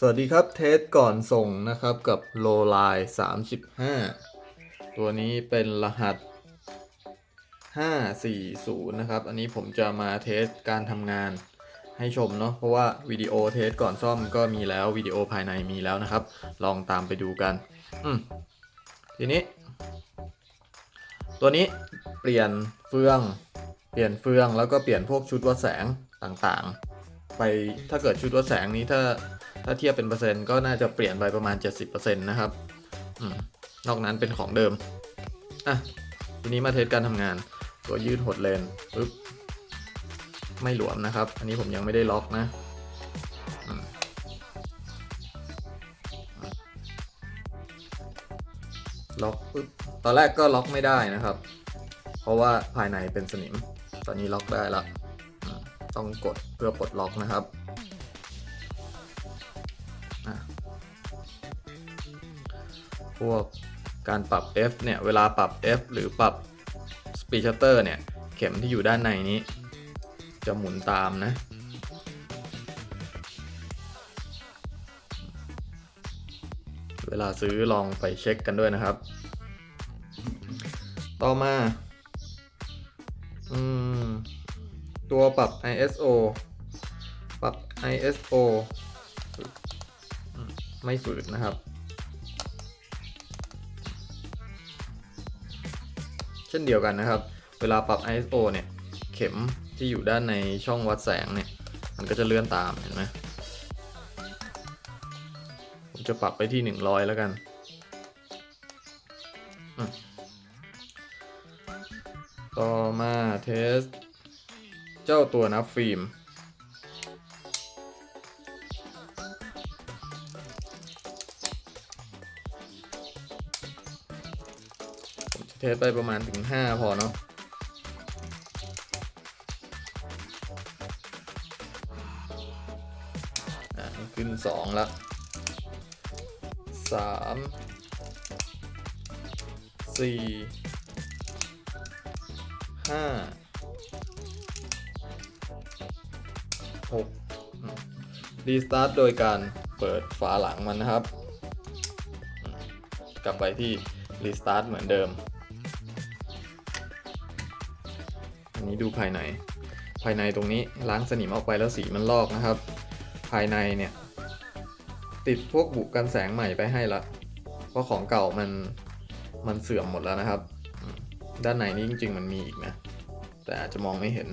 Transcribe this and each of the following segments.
สวัสดีครับเทสก่อนส่งนะครับกับโลไล35 ตัวนี้เป็นรหัส 540 นะครับ อันนี้ผมจะมาเทสการทำงานให้ชมเนาะเพราะว่าวิดีโอเทสก่อนซ่อมก็มีแล้ววิดีโอภายในมีแล้วนะครับ ลองตามไปดูกันอืมทีนี้ ตัวนี้เปลี่ยนเฟือง เปลี่ยนเฟืองแล้วก็เปลี่ยนพวกชุดวัดแสงต่างๆ ไปถ้าเกิดชุดวัดแสงนี้ถ้า ถ้าเทียบเป็นเปอร์เซ็นต์ก็น่าจะเปลี่ยนไปประมาณ 70%นะครับอนอกนั้นเป็นของเดิม อะ ทีนี้มาเทสการทำงาน ตัวยืดหดเลนปึ๊บ ไม่หลวมนะครับ อันนี้ผมยังไม่ได้ล็อกนะล็อกปึ๊บ ตอนแรกก็ล็อกไม่ได้นะครับ เพราะว่าภายในเป็นสนิม ตอนนี้ล็อกได้ละ ต้องกดเพื่อปลดล็อกนะครับ วกการปรับ F เนี่ย เวลาปรับ F หรือปรับ Speed Shutter เนี่ย เข็มที่อยู่ด้านในนี้ จะหมุนตามนะ เวลาซื้อลองไปเช็คกันด้วยนะครับ ต่อมาอมตัวปรับ ISO ปรับ ISO ไม่ฝืดนะครับ ช่นเดียวกันนะครับ เวลาปรับ ISO เนี่ยเข็มที่อยู่ด้านในช่องวัดแสงเนี่ย มันก็จะเลื่อนตามเห็นไหมผมจะปรับไปที่ 100 แล้วกัน ต่อมาเทส เจ้าตัวนับฟิล์ม ผมจะเทสไปประมาณถึง 5 พอเนาะอะขึ้นสองละสามสี่ห้าหกรีสตาร์ทโดยการเปิดฝาหลังมันนะครับ กลับไปที่รีสตาร์ทเหมือนเดิม นนี้ดูภายใน ภายในตรงนี้ล้างสนิมออกไปแล้วสีมันลอกนะครับ ภายในเนี่ย ติดพวกบุกันแสงใหม่ไปให้ละ เพราะของเก่ามันมันเสื่อมหมดแล้วนะครับ ด้านในนี้จริง ๆ มันมีอีกนะ แต่อาจจะมองไม่เห็น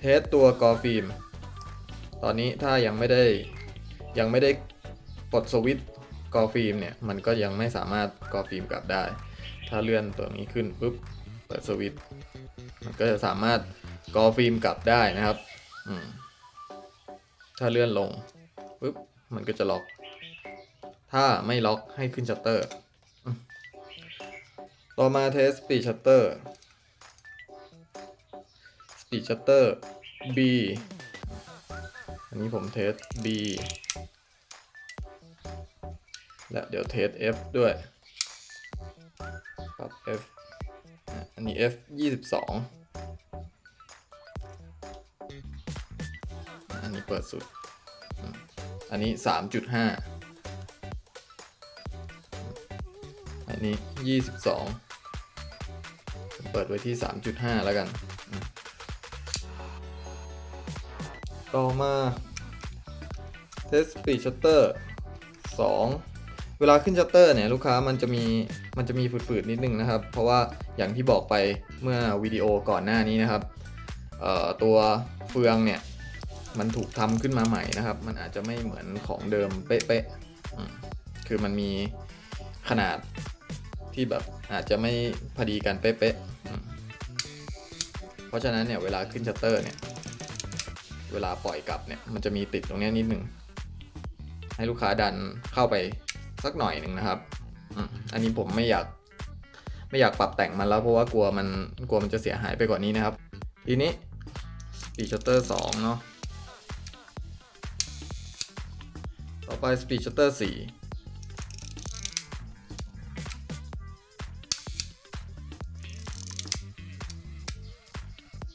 เทสตัวกอฟิล์ม ตอนนี้ถ้ายังไม่ได้ยังไม่ได้ปลดสวิตช์กอฟิล์มเนี่ย มันก็ยังไม่สามารถกอฟิล์มกลับได้ ถ้าเลื่อนตัวนี้ขึ้นปุ๊บเปิดสวิตช์มันก็จะสามารถกอฟิล์มกลับได้นะครับถ้าเลื่อนลงปุ๊บมันก็จะล็อก ถ้าไม่ล็อกให้ขึ้นชัตเตอร์ ต่อมาเทส Speed Shutter Speed Shutter B อันนี้ผมเทส B และเดี๋ยวเทส F ด้วย ปรับ F อะอันนี้ F 22อันนี้เปิดสุด อันนี้3.5อันนี้22เปิดไว้ที่3.5แล้วกัน ต่อมา Test Speed Shutter 2 เวลาขึ้นชัตเตอร์เนี่ยลูกค้ามันจะมีมันจะมีฝืดๆนิดนึงนะครับ เพราะว่าอย่างที่บอกไปเมื่อวิดีโอก่อนหน้านี้นะครับตัวเฟืองเนี่ยมันถูกทำขึ้นมาใหม่นะครับ มันอาจจะไม่เหมือนของเดิมเป๊ะๆคือมันมีขนาดที่แบบอาจจะไม่พอดีกันเป๊ะๆเพราะฉะนั้นเนี่ยเวลาขึ้นชัตเตอร์เนี่ยเวลาปล่อยกลับเนี่ยมันจะมีติดตรงเนี้ยนิดนึงให้ลูกค้าดันเข้าไป สักหน่อยหนึ่งนะครับอันนี้ผมไม่อยาก ไม่อยากปรับแต่งมันแล้วเพราะว่ากลัวมันกลัวมันจะเสียหายไปกว่านี้นะครับ ทีนี้ Speed Shutter 2 เนาะต่อไป Speed Shutter 4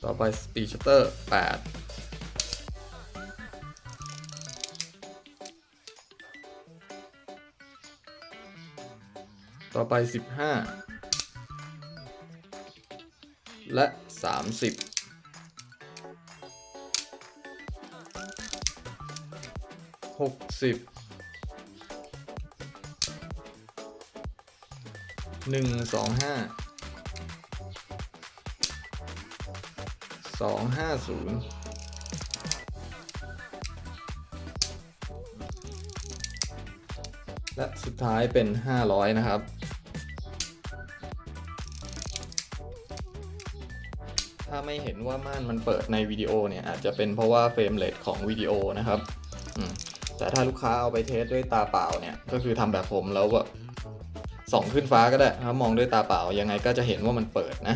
ต่อไป Speed Shutter 8 ต่อไป 15 และ 30หกสิบหนึ่งสองห้าสองห้าศูนย์และสุดท้ายเป็นห้าร้อยนะครับ ถ้าไม่เห็นว่าม่านมันเปิดในวิดีโอเนี่ยอาจจะเป็นเพราะว่าเฟรมเรทของวิดีโอนะครับแต่ถ้าลูกค้าเอาไปเทสด้วยตาเปล่าเนี่ยก็คือทำแบบผมแล้วแบบส่องขึ้นฟ้าก็ได้ถ้ามองด้วยตาเปล่ายังไงก็จะเห็นว่ามันเปิดนะ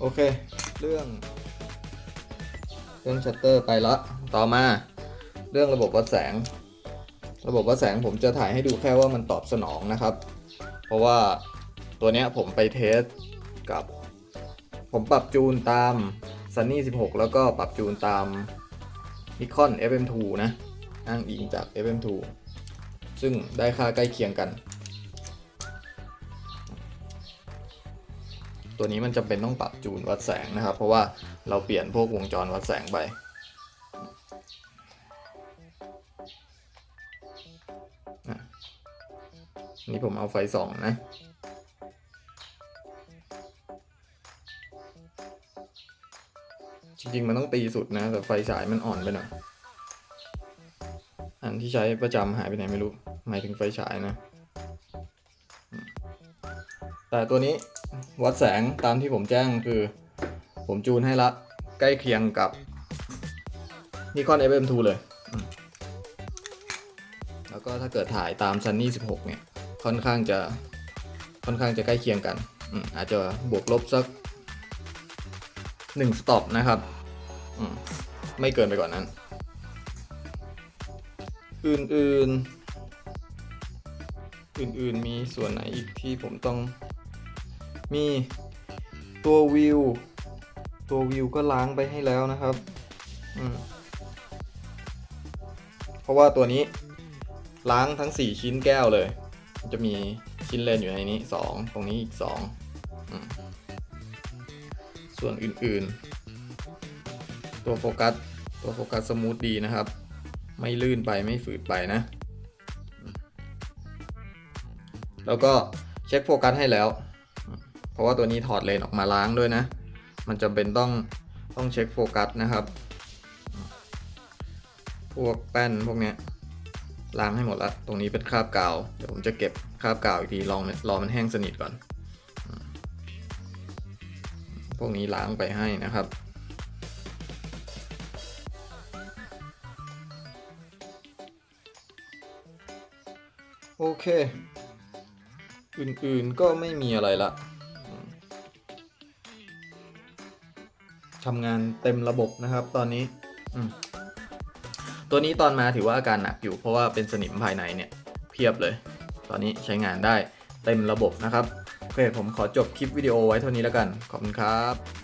โอเค เรื่อง เรื่องชัตเตอร์ไปละต่อมา เรื่องระบบวัดแสง ระบบวัดแสงผมจะถ่ายให้ดูแค่ว่ามันตอบสนองนะครับ เพราะว่าตัวเนี้ยผมไปเทสกับ ผมปรับจูนตาม Sunny 16 แล้วก็ปรับจูนตาม Nikon FM2 นะอ้างอิงจาก FM2 ซึ่งได้ค่าใกล้เคียงกัน ตัวนี้มันจำเป็นต้องปรับจูนวัดแสงนะครับ เพราะว่าเราเปลี่ยนพวกวงจรวัดแสงไปนี่ผมเอาไฟส่องนะ จริงมันต้องตีสุดนะ แต่ไฟฉายมันอ่อนไปหน่อยอันที่ใช้ประจำหายไปไหนไม่รู้ หมายถึงไฟฉายนะ แต่ตัวนี้วัดแสงตามที่ผมแจ้งคือ ผมจูนให้ละใกล้เคียงกับ Nikon FM2 เลย แล้วก็ถ้าเกิดถ่ายตาม Sunny 16 เนี่ย ค่อนข้างจะค่อนข้างจะใกล้เคียงกัน อาจจะบวกลบสักหนึ่งสต็อปนะครับ ไม่เกินไปกว่านนั้น อื่นๆ อื่นๆ มีส่วนไหนอีกที่ผมต้อง มีตัววิว ตัววิวก็ล้างไปให้แล้วนะครับอืมเพราะว่าตัวนี้ล้างทั้ง 4 ชิ้นแก้วเลย จะมีชิ้นเลนอยู่ในนี้ 2 ตรงนี้อีก2อส่วนอื่นๆ ตัวโฟกัสตัวโฟกัสสมูทดีนะครับ ไม่ลื่นไปไม่ฝืดไปนะ แล้วก็เช็คโฟกัสให้แล้ว เพราะว่าตัวนี้ถอดเลนออกมาล้างด้วยนะ มันจำเป็นต้องต้องเช็คโฟกัสนะครับ พวกแป้นพวกเนี้ยล้างให้หมดละตรงนี้เป็นคราบกาว เดี๋ยวผมจะเก็บคราบกาวอีกทีลองรอมันแห้งสนิทก่อน พวกนี้ล้างไปให้นะครับ โอเค อื่นๆก็ไม่มีอะไรละทำงานเต็มระบบนะครับ ตอนนี้ตัวนี้ตอนมาถือว่าอาการหนักอยู่เพราะว่าเป็นสนิมภายในเนี่ยเพียบเลย ตอนนี้ใช้งานได้เต็มระบบนะครับ โอเค ผมขอจบคลิปวิดีโอไว้เท่านี้แล้วกัน ขอบคุณครับ